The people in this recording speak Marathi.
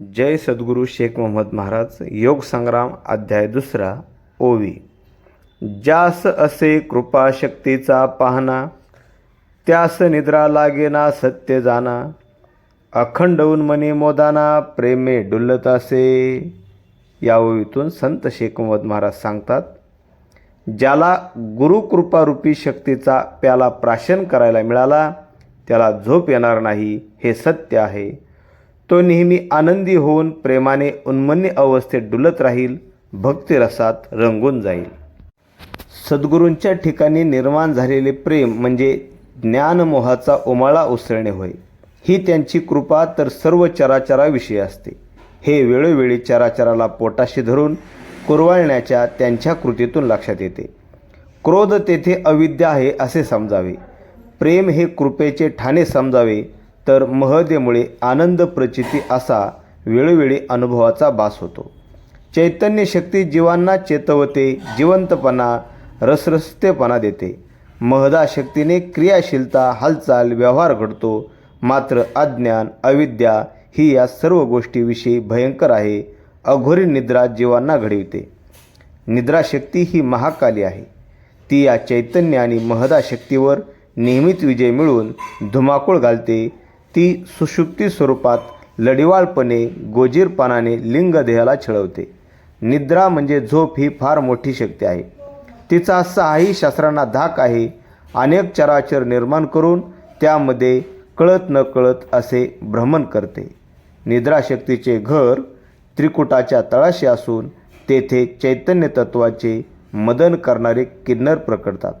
जय सद्गुरू शेख मोहम्मद महाराज योग संग्राम अध्याय दुसरा ओवी. ज्यास असे कृपा शक्तीचा पाहना त्यास निद्रा लागेना सत्य जाना अखंड उन्मनी मोदाना प्रेमे डुल्लत असे. या ओवीतून संत शेख मोहम्मद महाराज सांगतात ज्याला गुरुकृपारूपी शक्तीचा प्याला प्राशन करायला मिळाला त्याला झोप येणार नाही हे सत्य आहे. तो नेहमी आनंदी होऊन प्रेमाने उन्मन्य अवस्थेत डुलत राहील भक्तिरसात रंगून जाईल. सद्गुरूंच्या ठिकाणी निर्माण झालेले प्रेम म्हणजे ज्ञानमोहाचा उमाळा उसळणे होय. ही त्यांची कृपा तर सर्व चराचराविषयी असते. हे वेळोवेळी चराचराला पोटाशी धरून कुरवाळण्याच्या त्यांच्या कृतीतून लक्षात येते. क्रोध तेथे अविद्या आहे असे समजावे. प्रेम हे कृपेचे ठाणे समजावे. तर महदेमुळे आनंद प्रचिती असा वेळोवेळी अनुभवाचा भास होतो. चैतन्य शक्ती जीवांना चेतवते जिवंतपणा रसरसतेपणा देते. महदा शक्तीने क्रियाशीलता हालचाल व्यवहार घडतो. मात्र अज्ञान अविद्या ही या सर्व गोष्टीविषयी भयंकर आहे. अघोरी निद्रा जीवांना घडविते. निद्राशक्ती ही महाकाली आहे. ती या चैतन्य आणि महदा शक्तीवर नेहमीच विजय मिळवून धुमाकूळ घालते ती सुषुप्ती स्वरूपात लढिवाळपणे गोजीरपणाने लिंगदेहाला छळवते. निद्रा म्हणजे झोप ही फार मोठी शक्ती आहे. तिचा सहाही शास्त्रांना धाक आहे. अनेक चराचर निर्माण करून त्यामध्ये कळत न कळत असे भ्रमण करते. निद्राशक्तीचे घर त्रिकुटाच्या तळाशी असून तेथे चैतन्य तत्वाचे मदन करणारे किन्नर प्रकटतात.